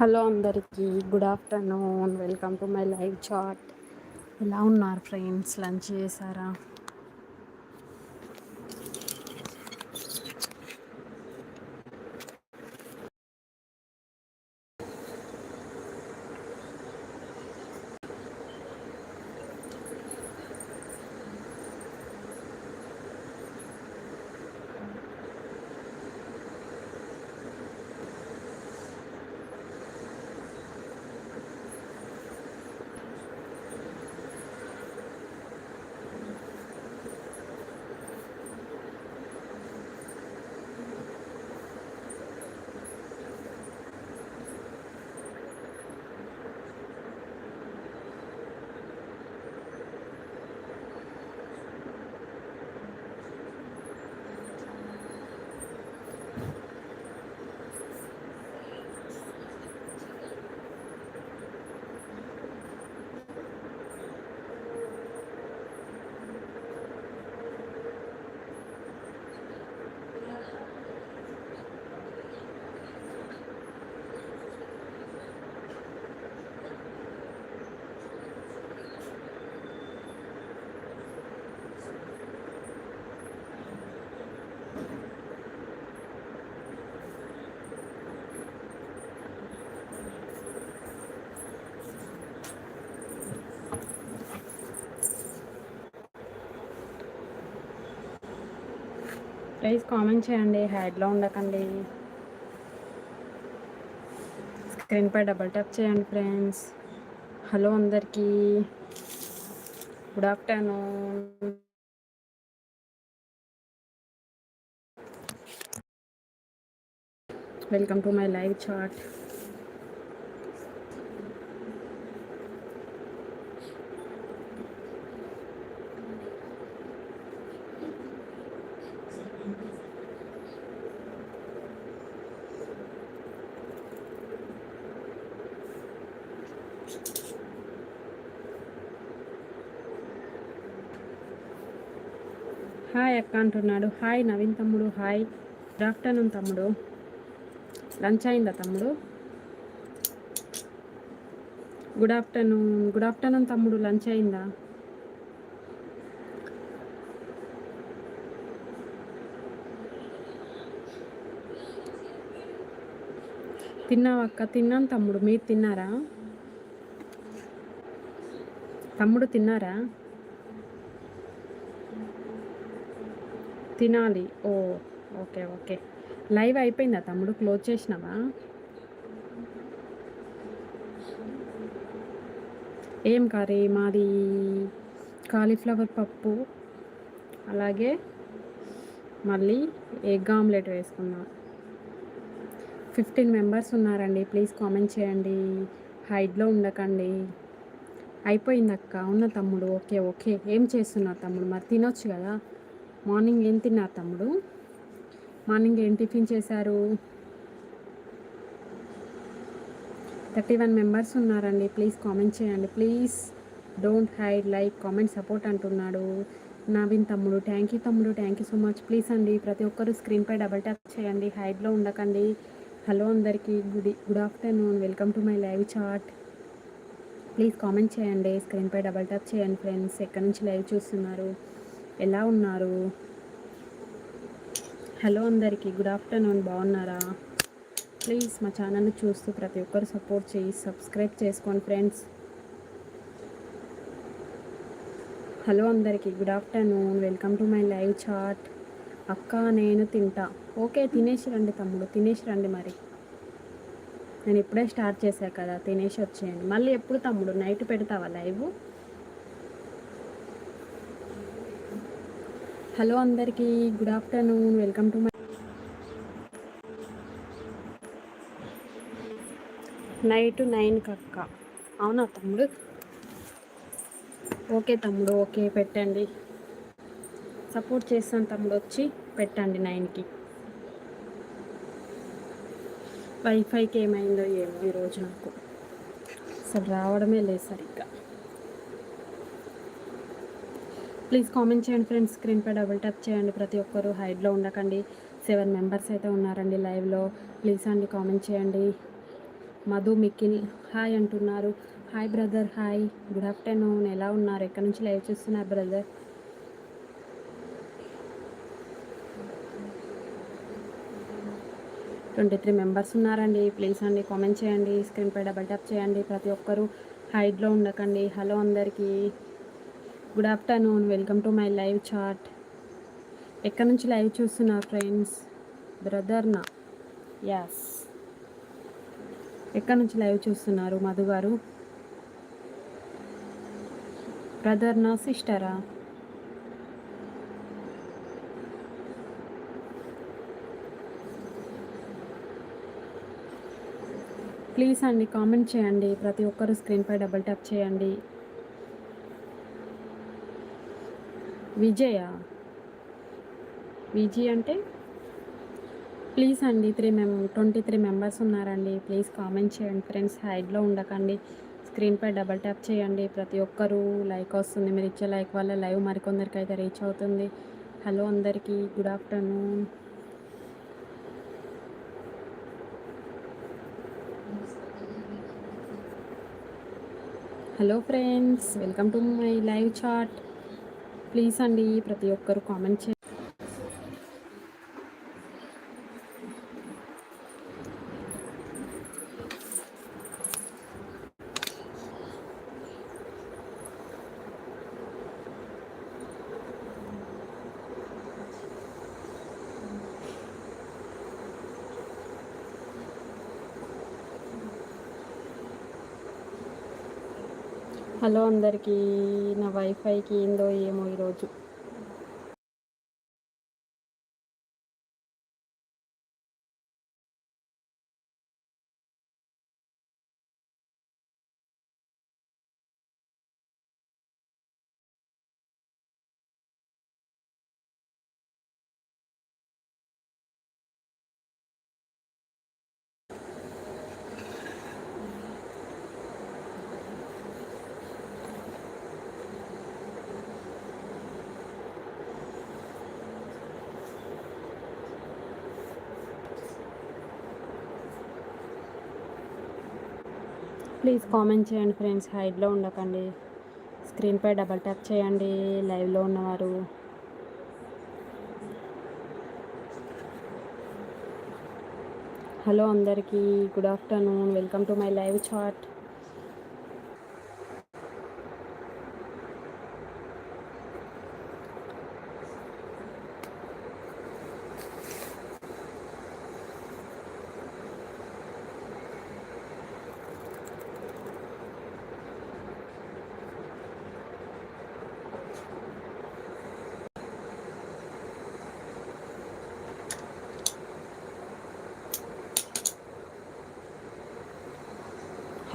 Hello అందరికీ good afternoon. Welcome to my live chat. ఎలా ఉన్నారు ఫ్రెండ్స్? లంచ్ చేశారా ప్లీజ్ కామెంట్ చేయండి హ్యాడ్లో ఉండకండి. స్క్రీన్పై డబల్ ట్యాప్ చేయండి ఫ్రెండ్స్ హలో అందరికీ. Good afternoon welcome to my live chat hi అక్క అంటున్నాడు. హాయ్ నవీన్ తమ్ముడు హాయ్. గుడ్ ఆఫ్టర్నూన్ తమ్ముడు. లంచ్ అయిందా తమ్ముడు? గుడ్ ఆఫ్టర్నూన్ గుడ్ ఆఫ్టర్నూన్ తమ్ముడు లంచ్ అయిందా? తిన్నావక్క తిన్నాను తమ్ముడు. మీరు తిన్నారా? తమ్ముడు తిన్నారా? తినాలి. ఓ ఓకే ఓకే. లైవ్ అయిపోయిందా తమ్ముడు? క్లోజ్ చేసినావా? ఏం కర్రీ? మాది కాలీఫ్లవర్ పప్పు. అలాగే మళ్ళీ ఎగ్ ఆమ్లెట్ వేసుకున్నాం. ఫిఫ్టీన్ మెంబర్స్ ఉన్నారండి. ప్లీజ్ కామెంట్ చేయండి. హైడ్లో ఉండకండి. అయిపోయింది అక్క ఉన్న తమ్ముడు. Okay okay. ఏం చేస్తున్నావు తమ్ముడు? మరి తినొచ్చు కదా? మార్నింగ్ ఏం తిన్నారు తమ్ముడు? మార్నింగ్ ఏం టిఫిన్ చేశారు? థర్టీ వన్ మెంబర్స్ ఉన్నారండి. ప్లీజ్ కామెంట్ చేయండి. Please don't hide like comment support అంటున్నాడు నవీన్ తమ్ముడు. థ్యాంక్ యూ తమ్ముడు. Thank you so much. Please అండి ప్రతి ఒక్కరు స్క్రీన్పై డబల్ ట్యాప్ చేయండి. హైడ్లో ఉండకండి. హలో అందరికీ good good afternoon. Welcome to my live chat. Please comment చేయండి. స్క్రీన్పై డబల్ ట్యాప్ చేయండి ఫ్రెండ్స్. ఎక్కడి నుంచి లైవ్ చూస్తున్నారు? ఎలా ఉన్నారు? హలో అందరికీ గుడ్ ఆఫ్టర్నూన్ బాగున్నారా? ప్లీజ్ మా ఛానల్ని చూస్తూ ప్రతి ఒక్కరు సపోర్ట్ చేయి సబ్స్క్రైబ్ చేసుకోండి ఫ్రెండ్స్. హలో అందరికీ good afternoon welcome to my live chat. అక్క నేను తింటా. ఓకే తినేసి రండి తమ్ముడు తినేసి రండి మరి. నేను ఇప్పుడే స్టార్ట్ చేశాను కదా తినేసి వచ్చేయండి. మళ్ళీ ఎప్పుడు తమ్ముడు? నైట్ పెడతావా లైవ్? హలో అందరికీ good afternoon welcome to my night nine కక్క. అవునా తమ్ముడు? ఓకే తమ్ముడు ఓకే పెట్టండి. సపోర్ట్ చేస్తాను తమ్ముడు వచ్చి పెట్టండి నైన్కి. వైఫైకి ఏమైందో ఏమో ఈరోజు నాకు. అసలు రావడమే లేదు సరిగ్గా. ప్లీజ్ కామెంట్ చేయండి ఫ్రెండ్స్. స్క్రీన్పై డబుల్ ట్యాప్ చేయండి. ప్రతి ఒక్కరు హైడ్లో ఉండకండి. సెవెన్ మెంబర్స్ అయితే ఉన్నారండి లైవ్లో ప్లీజ్ అండి కామెంట్ చేయండి. మధు మికిల్ హాయ్ అంటున్నారు. Hi brother hi. Good afternoon. ఎలా ఉన్నారు? ఎక్కడి నుంచి లైవ్ చూస్తున్నారు బ్రదర్? ట్వంటీ త్రీ మెంబర్స్ ఉన్నారండి. ప్లీజ్ అండి కామెంట్ చేయండి. స్క్రీన్పై డబల్ ట్యాప్ చేయండి. ప్రతి ఒక్కరూ హైడ్లో ఉండకండి. హలో అందరికీ. Good afternoon welcome to my live chat ఎక్కడి నుంచి లైవ్ చూస్తున్నారు ఫ్రెండ్స్ బ్రదర్నా యాస్ ఎక్కడి నుంచి లైవ్ చూస్తున్నారు మధు గారు బ్రదర్నా సిస్టరా ప్లీజ్ అండి కామెంట్ చేయండి. ప్రతి ఒక్కరు స్క్రీన్పై డబుల్ ట్యాప్ చేయండి. విజయ. విజయ్ అంటే ప్లీజ్ అండి త్రీ మెం ట్వంటీ త్రీ మెంబర్స్ ఉన్నారండి. ప్లీజ్ కామెంట్ చేయండి ఫ్రెండ్స్ హైడ్లో ఉండకండి. స్క్రీన్పై డబల్ ట్యాప్ చేయండి. ప్రతి ఒక్కరూ లైక్ వస్తుంది. మీరు ఇచ్చే లైక్ వల్ల లైవ్ మరికొందరికి అయితే రీచ్ అవుతుంది. హలో అందరికీ good afternoon. Hello friends welcome to my live chat. Please అండి ప్రతి ఒక్కరు కామెంట్ చే హలో అందరికీ నా వైఫైకి ఏందో ఏమో ఈరోజు ప్లీజ్ కామెంట్ చేయండి ఫ్రెండ్స్ హైడ్లో ఉండకండి. స్క్రీన్పై డబల్ ట్యాప్ చేయండి లైవ్లో ఉన్నవారు. హలో అందరికీ good afternoon welcome to my live chat.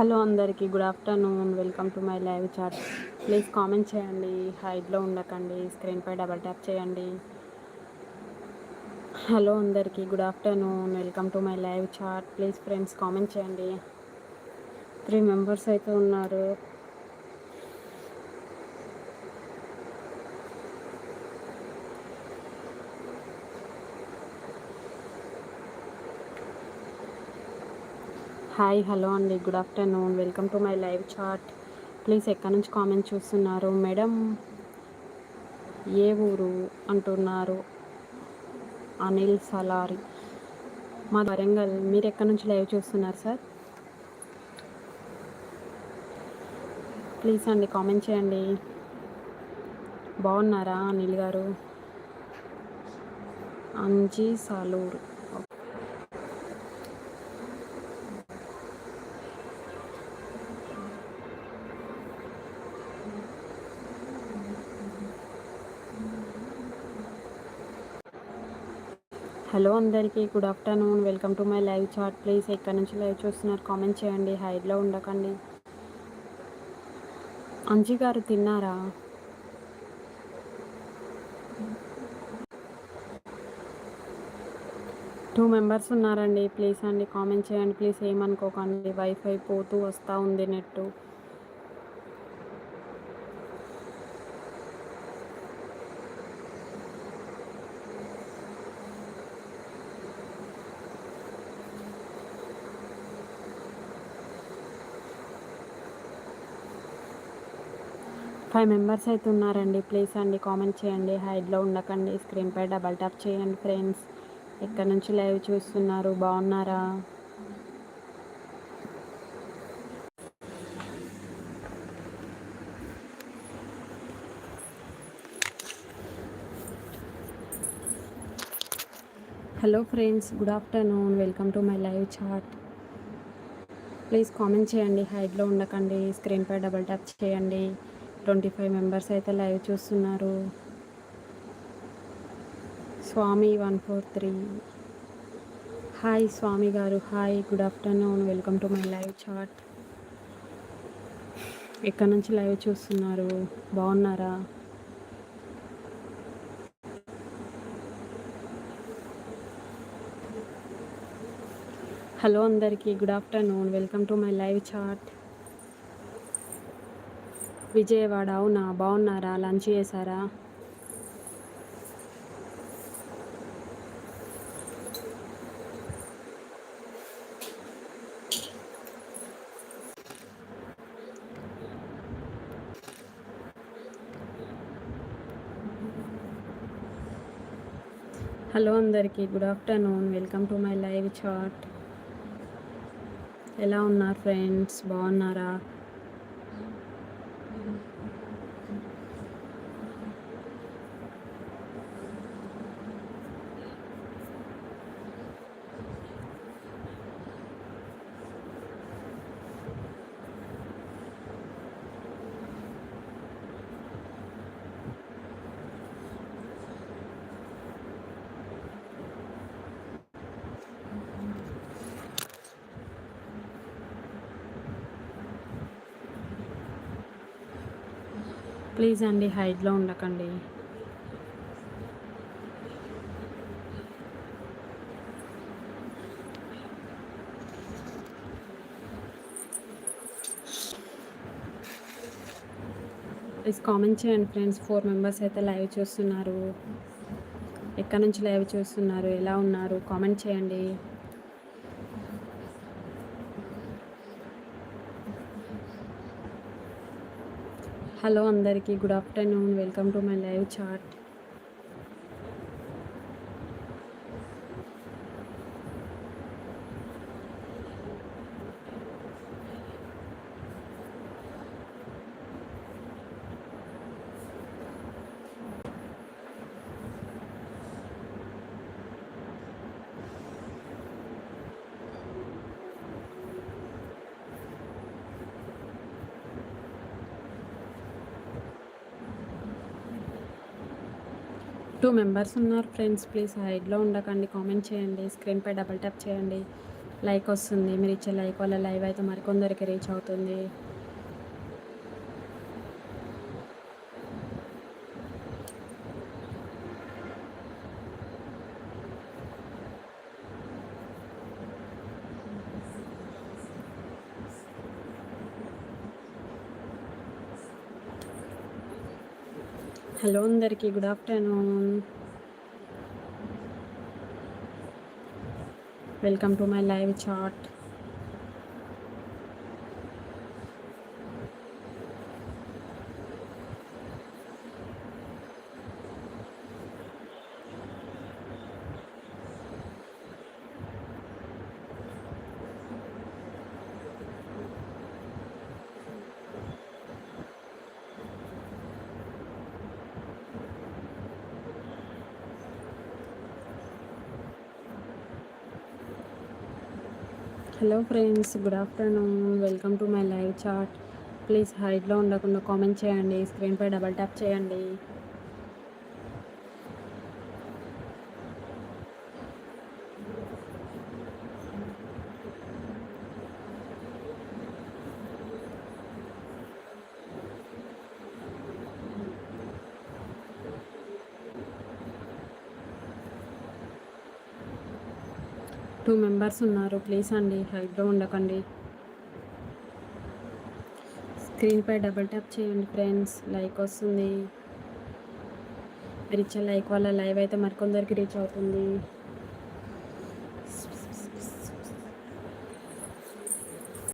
Hello అందరికీ good afternoon welcome to my live chat. Please comment చేయండి హైడ్లో ఉండకండి స్క్రీన్పై డబల్ ట్యాప్ చేయండి. హలో అందరికీ good afternoon welcome to my live chat. Please friends comment చేయండి. Three members అయితే ఉన్నారు. హాయ్ హలో అండి. Good afternoon. Welcome to my live chat. Please ఎక్కడి నుంచి కామెంట్ చూస్తున్నారు? మేడం ఏ ఊరు అంటున్నారు? అనిల్ సలారి. మా వరంగల్. మీరు ఎక్కడి నుంచి లైవ్ చూస్తున్నారు సార్? ప్లీజ్ అండి కామెంట్ చేయండి. బాగున్నారా అనిల్ గారు? అంజీ సాలూరు. హలో అందరికీ good afternoon. Welcome to my live chat. Please ఎక్కడి నుంచి లైవ్ చూస్తున్నారు? కామెంట్ చేయండి. హైడ్లో ఉండకండి. అంజీ గారు తిన్నారా? టూ మెంబర్స్ ఉన్నారండి. ప్లీజ్ అండి కామెంట్ చేయండి. ప్లీజ్ ఏమనుకోకండి. వైఫై పోతూ వస్తూ ఉంది నెట్టు. ఫైవ్ మెంబర్స్ అయితే ఉన్నారండి. ప్లీజ్ అండి కామెంట్ చేయండి. హైడ్లో ఉండకండి. స్క్రీన్పై డబల్ ట్యాప్ చేయండి ఫ్రెండ్స్. ఎక్కడి నుంచి లైవ్ చూస్తున్నారు? బాగున్నారా? Hello friends good afternoon. Welcome to my live chat. Please comment చేయండి. హైడ్లో ఉండకండి. స్క్రీన్పై డబల్ ట్యాప్ చేయండి. ట్వంటీ ఫైవ్ మెంబర్స్ అయితే లైవ్ చూస్తున్నారు. Swami one four three. Hi Swami garu hi good afternoon welcome to my live chat. ఎక్కడి నుంచి live చూస్తున్నారు? బాగున్నారా? హలో అందరికీ good afternoon welcome to my live chat. Vijayawada అవునా? బాగున్నారా? లంచ్ చేశారా? హలో అందరికీ good afternoon. Welcome to my live chat. ఎలా ఉన్నారు ఫ్రెండ్స్? బాగున్నారా? ప్లీజ్ అండి హైట్లో ఉండకండి. ప్లీజ్ కామెంట్ చేయండి ఫ్రెండ్స్. ఫోర్ మెంబర్స్ అయితే లైవ్ చూస్తున్నారు. ఎక్కడి నుంచి లైవ్ చూస్తున్నారు? ఎలా ఉన్నారు? కామెంట్ చేయండి. హలో అందరికీ good afternoon welcome to my live chat. Two members ఉన్నారు ఫ్రెండ్స్ ప్లీజ్ హైడ్లో ఉండకండి కామెంట్ చేయండి స్క్రీన్పై డబల్ ట్యాప్ చేయండి. లైక్ వస్తుంది మీరు ఇచ్చే లైక్ వల్ల లైవ్ అయితే మరికొందరికి రీచ్ అవుతుంది. హలో అందరికీ good afternoon. Welcome to my live chat. Hello friends good afternoon welcome to my live chat please హైడ్లో ఉండకుండా కామెంట్ చేయండి స్క్రీన్పై డబల్ ట్యాప్ చేయండి. టూ మెంబర్స్ ఉన్నారు. ప్లీజ్ అండి హైట్లో ఉండకండి. స్క్రీన్పై డబుల్ ట్యాప్ చేయండి ఫ్రెండ్స్. లైక్ వస్తుంది. రీచ్ లైక్ వల్ల లైవ్ అయితే మరికొందరికి రీచ్ అవుతుంది.